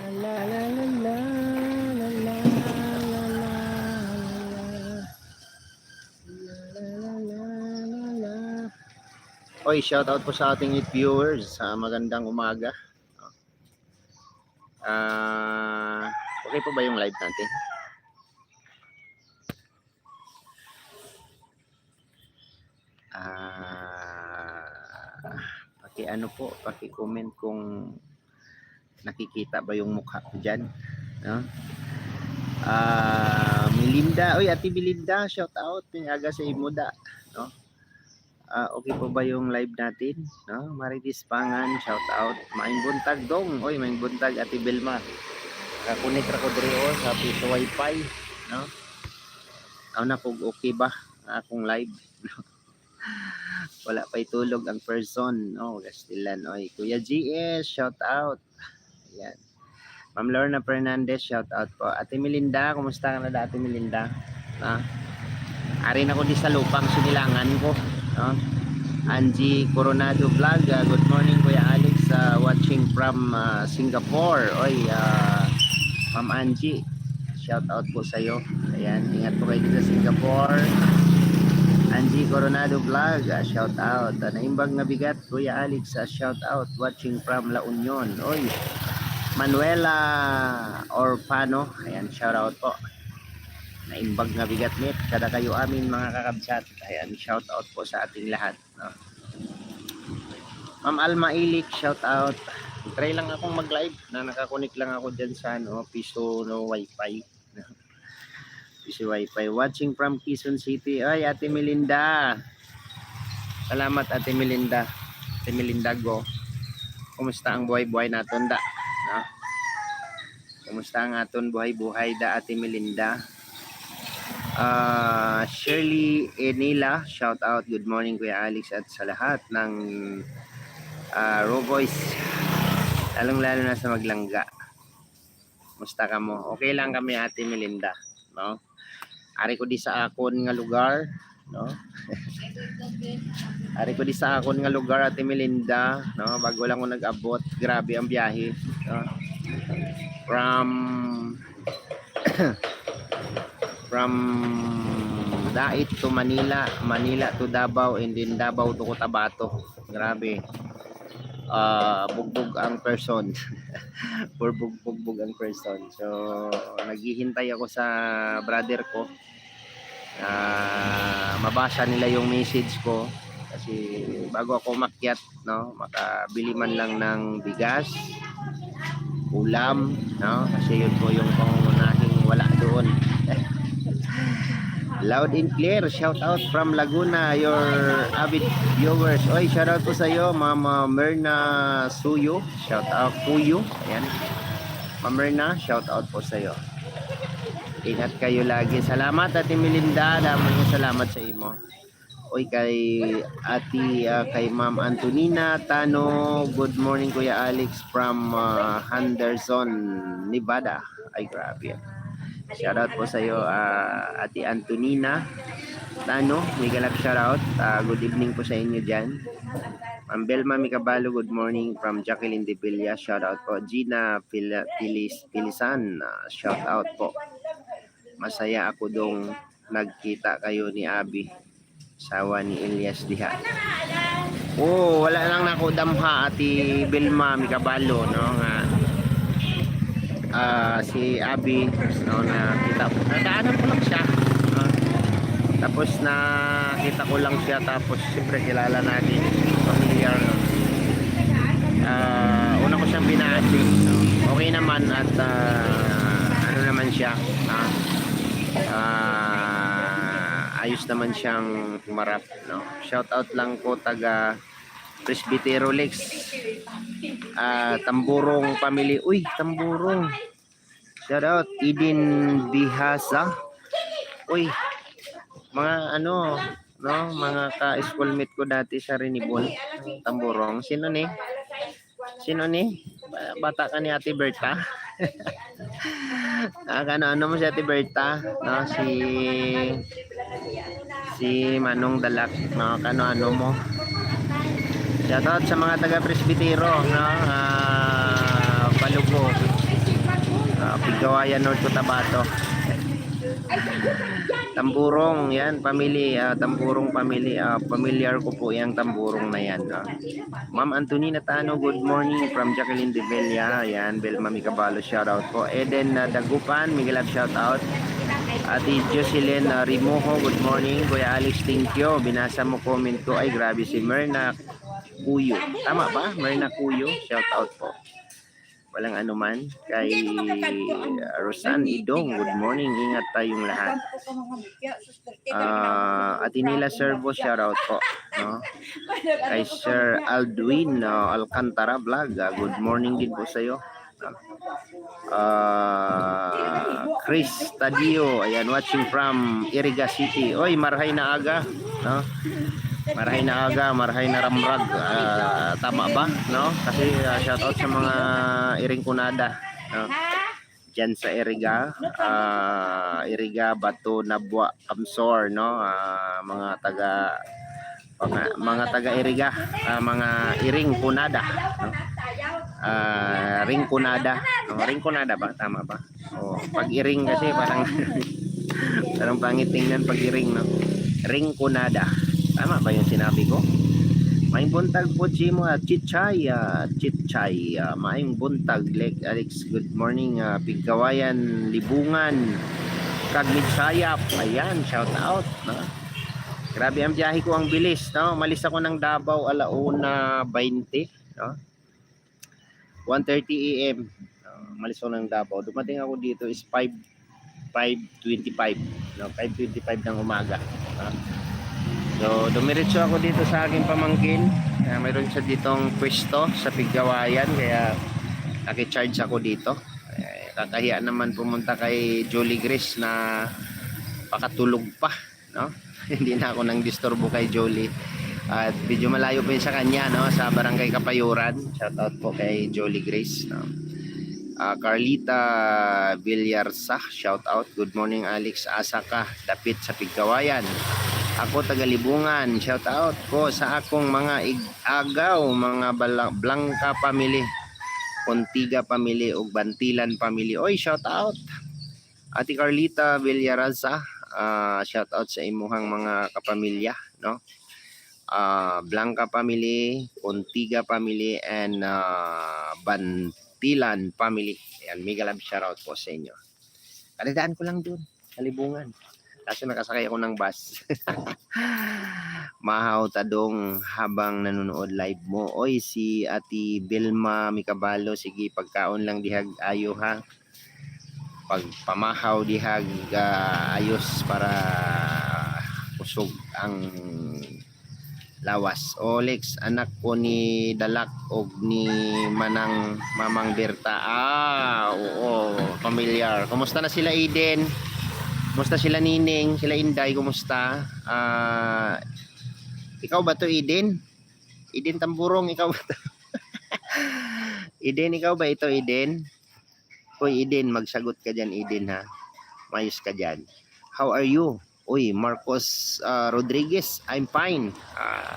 La la la la la la la la Oy, shoutout po sa ating viewers sa magandang umaga. Ah, okay po ba yung live natin? Ah, paki ano po, paki-comment kung nakikita ba yung mukha ko diyan, no? Ah, Melinda, oy Ate Melinda, shout out aga sa Imuda, no? Ah, okay po ba yung live natin? No? Maritis Pangan, shout out. Maing buntag dong. Oy, maing buntag Ate Belma. Kakunik ra ko diri oh, sa piso wifi, no? Aw na kung okay ba akong live. Wala pa itulog ang person. Oh, Gastilan. Oy, Kuya GS, shout out. Ayan. Ma'am Lorna Fernandez, shout out po. Ate Melinda, kumusta ka na da, Ate Melinda? Ha? Ari na ko di sa lupang sinilangan ko. No? Angie Coronado Vlog, uh, good morning Kuya Alex, uh, watching from uh, Singapore. Oy, uh, Ma'am Angie, shout out po sa iyo. Ayan, ingat po kayo sa Singapore. Angie Coronado Vlog, uh, shout out. Uh, naimbag na bigat, Kuya Alex, uh, shout out. Watching from La Union. Oy, Manuela Orpano, ayan, shout out po. Naimbag na bigat net, kada kayo amin mga kakabsat. Ayan, shout out po sa ating lahat. No? Ma'am Alma Ilik, shout out. Try lang akong mag-live na nakakunik lang ako dyan sa ano, piso no wifi. piso wifi. Watching from Quezon City. Ay, Ate Melinda. Salamat Ate Melinda. Ate Melinda go. Kumusta ang buhay-buhay naton da? Kumusta ang aton buhay-buhay da Ate Melinda? Ah, Shirley Enila, shout out. Good morning Kuya Alex at sa lahat ng uh, Raw Voice. Lalong lalo na sa maglangga. Musta ka mo? Okay lang kami Ate Melinda, no? Ari ko di sa akon nga lugar, no? Ari ko di sa akon nga lugar Ate Melinda, no? Bago lang ko nag-abot, grabe ang biyahe, no? From from Dait to Manila, Manila to Davao, and then Davao to Cotabato. Grabe. Ah, bugbog ang person. Or bugbog ang person. So, naghihintay ako sa brother ko. Ah, mabasa nila yung message ko kasi bago ako makyat, no, makabili man lang ng bigas, ulam, no, kasi yun po yung pangunahing wala doon. Loud and clear, shout out from Laguna, your avid viewers. Oy, shout out po sa iyo, Mama Merna Suyo. Shout out Puyo. Ayan. Mama Merna, shout out po sa iyo. Ingat kayo lagi. Salamat Ate Melinda, dami salamat sa imo. Oy kay Ati ah, kay Ma'am Antonina Tano. Good morning Kuya Alex from ah, Henderson, Nevada. Ay grabe. Shoutout po sa iyo, ah, Ate Antonina Tano. May galap shoutout. Ah, good evening po sa inyo dyan. Ma'am Belma Mikabalo, good morning from Jacqueline De Villa. Shoutout po. Gina Pil Pilis Pilisan, ah, shoutout po. Masaya ako dong nagkita kayo ni Abi. Sawa ni Elias Diha. Oh, wala lang nako damha ati Belma Mikabalo no nga ah, si Abby no na kita nadaanan ko lang siya no? tapos na kita ko lang siya tapos siyempre kilala natin familiar no? Ah, una ko siyang binati no? okay naman at ah, ano naman siya? Ah, ayos naman siyang humarap no? shout out lang ko taga Presbytero Lex ah Tamburong family. Uy, Tamburong. Shout out Eden Bihasa. Uy, mga ano, no, mga ka-schoolmate ko dati sa Rinibol, Tamburong. Sino ni? Sino ni? Ba- Bata ka ni Ate Berta? ah, kano, ano mo si Ate Berta? No, si si Manong Dalak, no, kano ano mo? Shoutout sa mga taga Presbytero, no? Ah, Balugo. Pigawayan North Cotabato. Tamburong, yan, family, ah, Tamburong family, ah, familiar ko po yung Tamburong na yan. ah. Ma'am Antonina Tano, good morning from Jacqueline de Villa. Yan, Bel Mami Cabalo, shout out po. Eden uh, Dagupan, Miguel Ab, shout out. Ate Jocelyn uh, Rimoho, good morning. Kuya Alex, thank you. Binasa mo comment ko. Ay, grabe si Merna Kuyo. Tama ba? Merna Kuyo, shout out po. Walang anuman. Kay uh, Rosan Idong, good morning. Ingat tayong lahat. Ah, Ate Nila Servo, shout out po. No? Kay Sir Aldwin uh, Alcantara Vlog, ah, good morning din po sa iyo. Ah, Chris Tadio, ayan, watching from Iriga City. Oy, marhay na aga, no? Marhay na aga, marhay na ramrag. Ah, tama ba, no? Kasi ah, shout out sa mga Iring Kunada, no? Diyan sa Iriga, ah, Iriga, Bato, Nabwa, Kamsor, no? Ah, mga taga mga, mga taga Iriga, ah, mga Iring Kunada, no? Ah, ring kunada. Oh, ring kunada ba? Tama ba? Oh, pag iring kasi parang parang pangit tingnan pag iring, no? Ring kunada. Tama ba yung sinabi ko? Maing buntag po Chimo at Chichay, ah, Chichay, ah, maing buntag Lek Alex, good morning, ah, Pigkawayan, Libungan, Kagmit Sayap, ayan, shout out, no? Grabe ang biyahe ko ang bilis, no? Malis ako ng Davao alauna 20, no? 1:30 AM. Uh, malis ako ng Davao. Dumating ako dito is 5 5:25, no? 5:25 ng umaga. Ah. So, dumiretso ako dito sa aking pamangkin. Uh, mayroon siya ditong pwesto sa Piggawayan kaya naki-charge ako dito. Eh, naman pumunta kay Jolie Grace na pakatulog pa, no? Hindi na ako nang disturbo kay Jolie. At medyo malayo pa yun sa kanya, no? Sa Barangay Kapayuran. Shout out po kay Jolie Grace, no? Ah, Carlita Villarsa, shout out. Good morning Alex Asaka, dapit sa Pigkawayan. Ako tagalibungan, shout out po sa akong mga agaw, mga Blanca family, Contiga family ug Bantilan family. Oy, shout out. Ate Carlita Villarasa, ah, shout out sa imuhang mga kapamilya, no? uh, Blanca family, Contiga family, and uh, Bantilan family. Ayan, mega love shoutout po sa inyo. Kalidaan ko lang dun, kalibungan. Kaso nakasakay ako ng bus. Mahaw tadong habang nanonood live mo. Oy, si Ati Bilma Mikabalo, sige, pagkaon lang dihag ayo ha. Pag pamahaw dihag ah, ayos para kusog ang lawas. Olex, anak ko ni Dalak og ni Manang Mamang Berta. Ah, oo, familiar. Kumusta na sila Eden? Kumusta sila Nining? Sila Inday, kumusta? Ah, ikaw ba to Eden? Eden Tamburong, ikaw ba to? Eden, ikaw ba ito Eden? Hoy Eden, magsagot ka dyan Eden ha. Mayos ka dyan. How are you? Uy, Marcos uh, Rodriguez, I'm fine. Uh,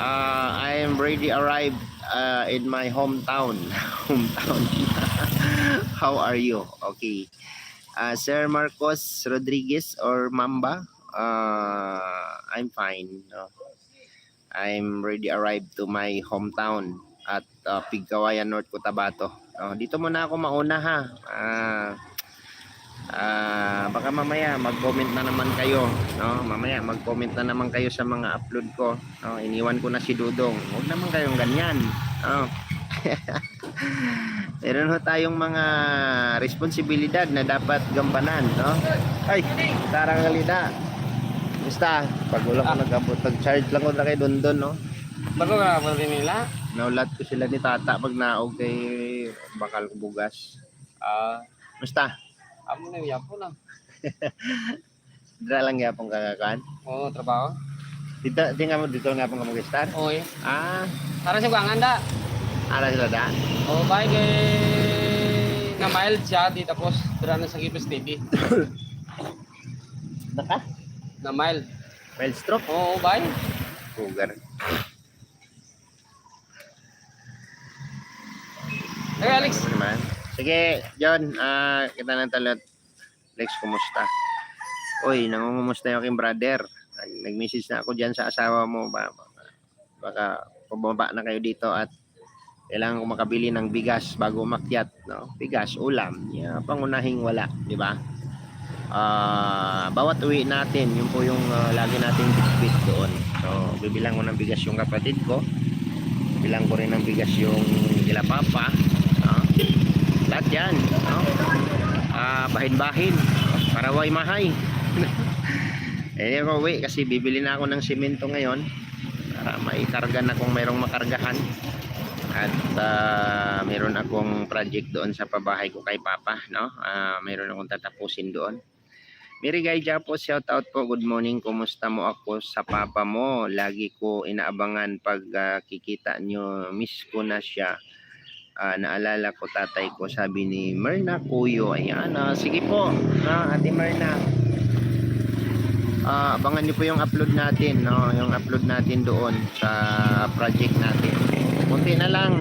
uh, I am ready arrived uh, in my hometown. hometown. How are you? Okay. Uh, Sir Marcos Rodriguez or Mamba, uh, I'm fine. No? I'm ready arrived to my hometown at uh, Pigkawayan, North Cotabato. Uh, dito muna ako mauna ha. Ah... Ah, baka mamaya mag-comment na naman kayo, no? Mamaya mag-comment na naman kayo sa mga upload ko. No? Iniwan ko na si Dudong. Huwag naman kayong ganyan. No? Meron ho tayong mga responsibilidad na dapat gampanan, no? Ay, tarang galida. Basta, pag wala ko nag-abot, nag-charge lang ko na kay Dondon, no? Bago ka mo rin nila? Naulat ko sila ni Tata pag naog kay bakal ko bugas. Ah, Basta, amo na yapo na. dira lang yapong kakakan. Oo, trabaho. Dito, di nga mo dito nga pong mag-start. Oo, eh. Ah, Tara sa kuangan da. Ara sila da. Oo, bye kay na mild siya di tapos dira na sa Gipes TV. Naka? Na mild. Well stroke. Oo, bye. Sugar. Hey Alex? Sige, John, ah kita ng talot. Lex, kumusta? Uy, nangungumusta yung aking brother. Nag- Nag-message na ako dyan sa asawa mo. Ba, baka pababa na kayo dito at kailangan ko makabili ng bigas bago umakyat. No? Bigas, ulam. Yeah, pangunahing wala, di ba? Ah, bawat uwi natin, yun po yung ah, lagi nating bitbit doon. So, bibilang ko ng bigas yung kapatid ko. Bilang ko rin ng bigas yung kila papa. No? Lahat yan. No? Ah, bahin-bahin. Paraway mahay. eh, ako uwi kasi bibili na ako ng simento ngayon para maikarga na kung mayroong makargahan. At ah, meron akong project doon sa pabahay ko kay Papa, no? Ah, meron akong tatapusin doon. Mary Guy po, shout out po. Good morning. Kumusta mo ako sa papa mo? Lagi ko inaabangan pag ah, kikita nyo. Miss ko na siya. Ah, naalala ko tatay ko, sabi ni Merna Kuyo. Ayan, ah, sige po. Ah, Ate Merna. Ah, abangan niyo po yung upload natin, no? Yung upload natin doon sa project natin. Kunti na lang.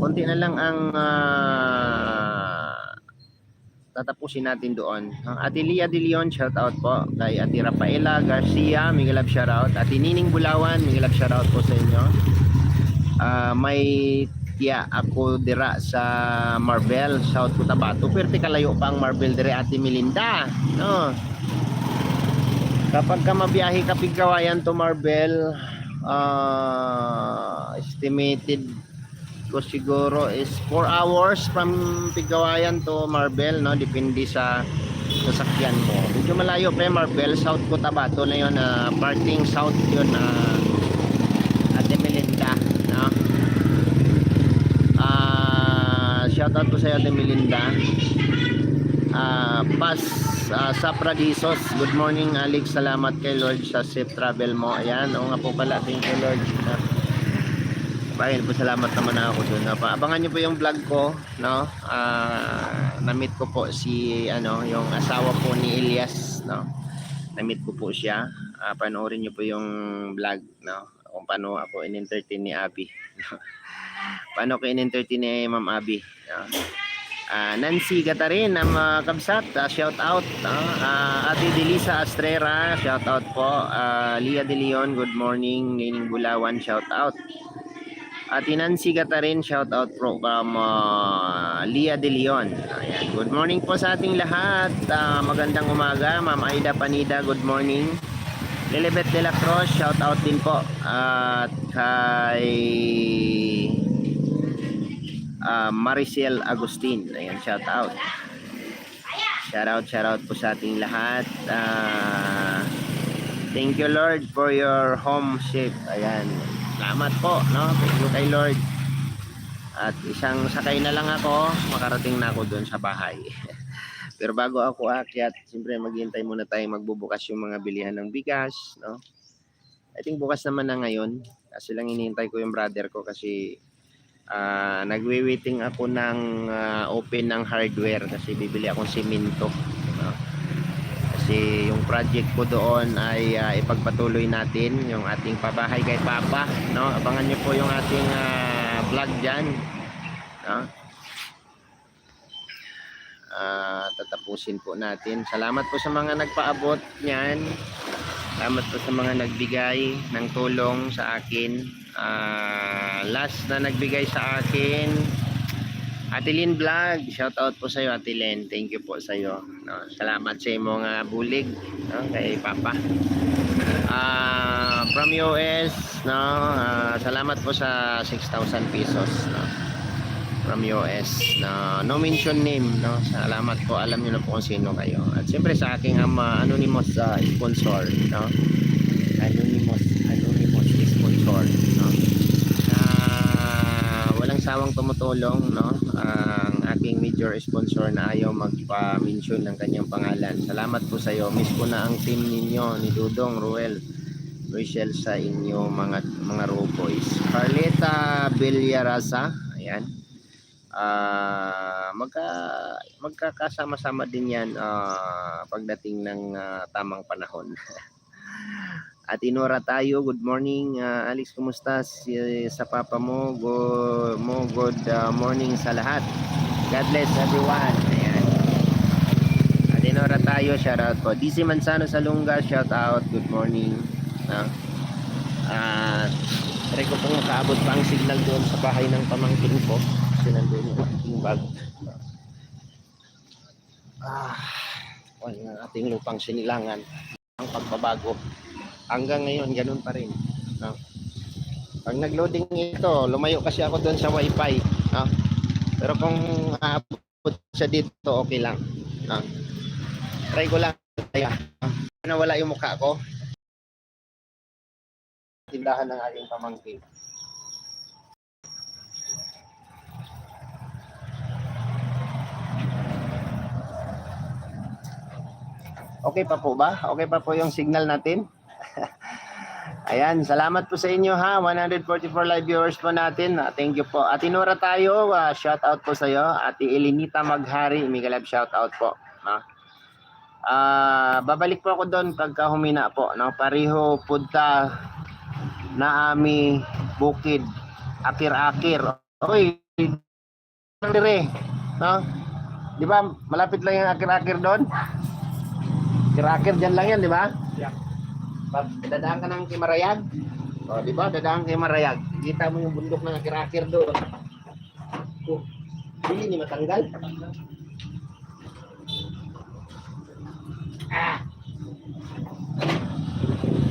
Kunti na lang ang ah, tatapusin natin doon. Ang Ate Lia De Leon, shout out po. Kay Ate Rafaela Garcia, Miguel Love shout out. Ate Nining Bulawan, Miguel Love shout out po sa inyo. Ah, may tiya ako dira sa Marvel, South Cotabato. Pero kalayo pa ang Marvel dire Ate Melinda. No. Kapag ka mabiyahe ka Pigawayan to Marvel, ah, estimated ko siguro is 4 hours from Pigawayan to Marvel, no? Depende sa sasakyan mo. Medyo malayo pa yung Marvel, South Cotabato na yun, ah, parting south yun, ah, Ate Melinda, no? Ah, shout out po sa Ate Melinda. Ah, pas ah, sa Pradisos. Good morning, Alex. Salamat kay Lord sa safe travel mo. Ayan, oo nga po pala. Thank you, Lord. Bayan po, salamat naman ako doon. No? Abangan niyo po yung vlog ko, no? Ah, na-meet ko po si ano, yung asawa po ni Elias, no? Na-meet ko po siya. Ah, panoorin niyo po yung vlog, no? Kung paano ako in-entertain ni Abby. paano ko in-entertain ni Ma'am Abby, no? Ah, Nancy Gatarin ng mga kabsat, ah, shout out. no? Ah, Ate Delisa Astrera, shout out po. Ah, Lia De Leon, good morning. Nining Bulawan, shout out. Ate Nancy Gatarin, shout out po from ah, Lia De Leon. Ayan. Good morning po sa ating lahat. Ah, magandang umaga. Ma'am Aida Panida, good morning. Lilibet de la Cruz, shout out din po. At kay Maricel Agustin. Ayan, shout out. Shout out, shout out po sa ating lahat. Ah, thank you Lord for your home safe. Ayan. Salamat po, no? Thank you kay Lord. At isang sakay na lang ako, makarating na ako doon sa bahay. Pero bago ako aakyat, siyempre maghihintay muna tayo magbubukas yung mga bilihan ng bigas, no? I think bukas naman na ngayon. Kasi lang hinihintay ko yung brother ko kasi ah nagwi-waiting ako ng ah, open ng hardware kasi bibili akong simento. no? Kasi yung project ko doon ay ah, ipagpatuloy natin yung ating pabahay kay Papa, no? Abangan niyo po yung ating ah, vlog diyan, no? Ah, tatapusin po natin. Salamat po sa mga nagpaabot niyan. Salamat po sa mga nagbigay ng tulong sa akin. Ah, last na nagbigay sa akin, Ate Lynn Vlog. Shout out po sa iyo, Ate Lynn. Thank you po sa iyo. No, salamat sa imong nga bulig no, kay Papa. Ah, from US, no, ah, salamat po sa 6,000 pesos. No, from US na no mention name no salamat po alam niyo na po kung sino kayo at siyempre sa aking uh, anonymous uh, sponsor no anonymous sponsor no na walang sawang tumutulong no ang aking major sponsor na ayaw magpa-mention ng kanyang pangalan. Salamat po sa iyo miss ko na ang team ninyo ni Dudong Ruel Rachel sa inyo mga mga Raw Boys Carleta Villarasa ayan. Ah magka magkakasama-sama din yan ah, pagdating ng ah, tamang panahon. At inora tayo, good morning. Ah, Alex, kumusta si, sa papa mo? Go, mo good ah, morning sa lahat. God bless everyone. Ayan. Adinora tayo, shout out po. DC Mansano Salunga, shout out. Good morning. No? Ah, try ko pong makaabot pa ang signal doon sa bahay ng pamangkin ko. Kasi nandun yung aking bag. Ah, wala ang ating lupang sinilangan. Pagbabago. Hanggang ngayon, ganun pa rin. No? Pag nag-loading ito, lumayo kasi ako doon sa wifi. No? Pero kung aabot siya dito, okay lang. No? Try ko lang. Nawala yung mukha ko. Tindahan ng aking pamangkin. Okay pa po ba? Okay pa po yung signal natin? Ayan, salamat po sa inyo ha. 144 live viewers po natin. Ah, Thank you po. Ate Nora tayo, ah, shout out po sa iyo. Ate Elinita Maghari, mega love shout out po. No? Ah, babalik po ako doon pagka humina po, no? Pariho punta na ami bukid akir-akir. Oy, dire, no? Di ba malapit lang yung akir-akir doon? Akir-akir diyan lang yan, di ba? Yeah. Pag dadaan ka ng Kimarayag, o di ba, dadaan kay Marayag, kita mo yung bundok ng Akirakir doon. Oh, hindi ni matanggal. Ah!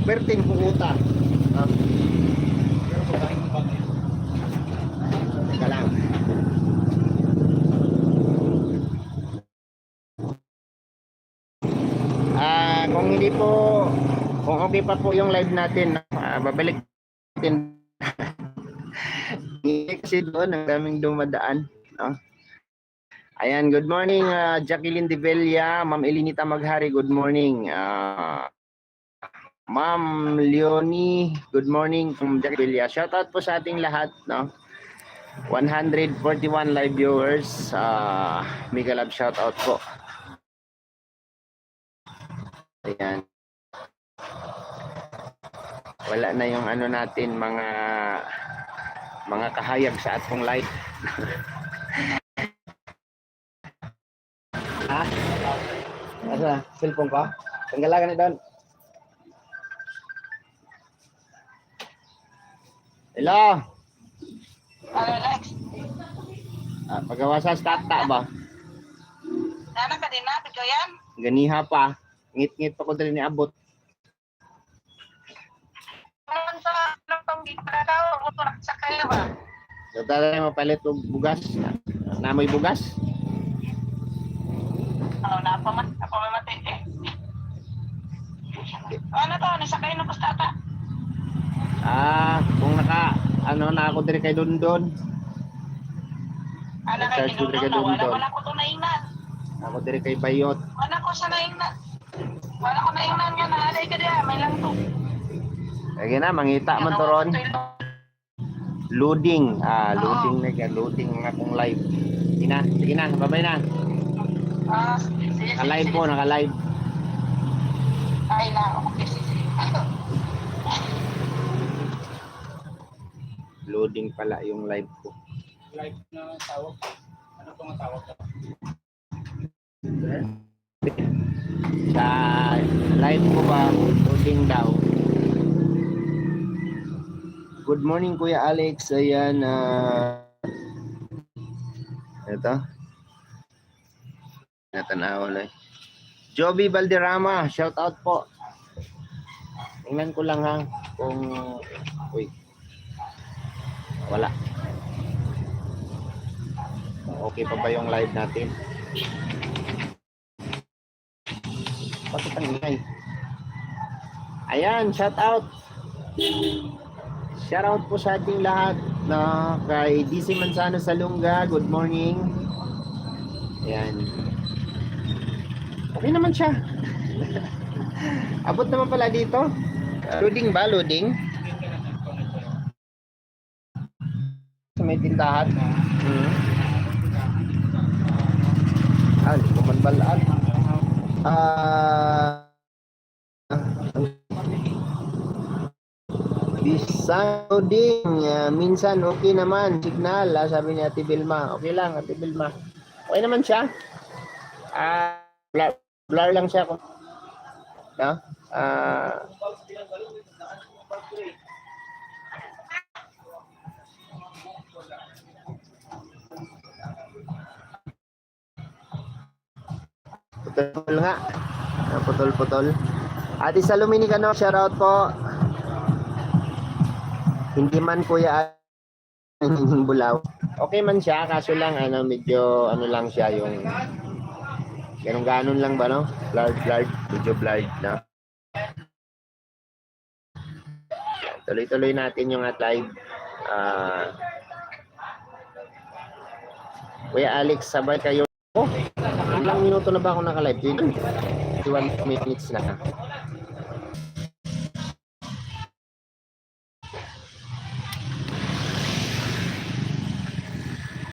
Perting pumunta. Ah. Teka lang. Ah, kung hindi po okay pa po yung live natin, ah, babalik natin. Hindi kasi doon ang daming dumadaan, no? Ayan, good morning ah, Jacqueline De Villa, Ma'am Elinita Maghari, good morning. Ah, Ma'am Leonie, good morning from Jacqueline. Shout out po sa ating lahat, no? 141 live viewers. Uh, mega love shout out po. Ayan. Wala na yung ano natin mga mga kahayag sa atong live. ha? Asa? Cellphone ko? Tanggalan na doon. Hello? Ano, Lex? Ah, pagawa sa tata ba? Nana ka din ko yan? Ganiha pa. Ngit-ngit pa ko dali ni abot. To nagsakay ba? So talaga mapalit og bugas. Namoy bugas. Ano, napamat, napamamati eh. Ano to, nasakay na basta Ah, kung naka ano na ako diri kay Dondon. Ano Charge kay diri kay na, wala ko to naingnan. Ako diri kay Bayot. Wala ko sa naingnan. Wala ko naingnan nga na, alay ka diya, may lang to. Kaya na mangita man to ron. Loading. Ah, loading na kaya loading ang akong live. Sige na, sige na, babay na. Ah, sige, sige, Naka-live po, naka-live. Ay na, okay, sige. Loading pala yung live ko. Live na tawag. Ano pong tawag ka? Sa live ko ba, loading daw. Good morning Kuya Alex. Ayan ah ito. Natanaw na. Joby Valderrama, shout out po. Tingnan ko lang ha kung uy. Wala. Okay pa ba yung live natin? Bakit ang ingay? Ayan, shout out. Shout out po sa ating lahat na kay DC Manzano Salunga. Good morning. Ayan. Okay naman siya. Abot naman pala dito. Loading ba? Loading? Sa may tindahan. Hmm. Ah, hindi ko man balaan. Ah, Bisa loading. Ah, minsan okay naman. Signal, ah, sabi ni Ate Bilma. Okay lang, Ate Bilma. Okay naman siya. Ah, blur, blur lang siya ko. No? Ah, Putol nga. Ah, Putol-putol. Ate Salumi Cano, shoutout po. Hindi man kuya ang bulaw. Okay man siya, kaso lang ano, medyo ano lang siya yung ganun ganon lang ba no? Blurred, blurred, medyo blurred na. Tuloy-tuloy natin yung at live. Ah Kuya Alex, sabay kayo. Oh, ilang minuto na ba ako naka-live? 21 minutes na.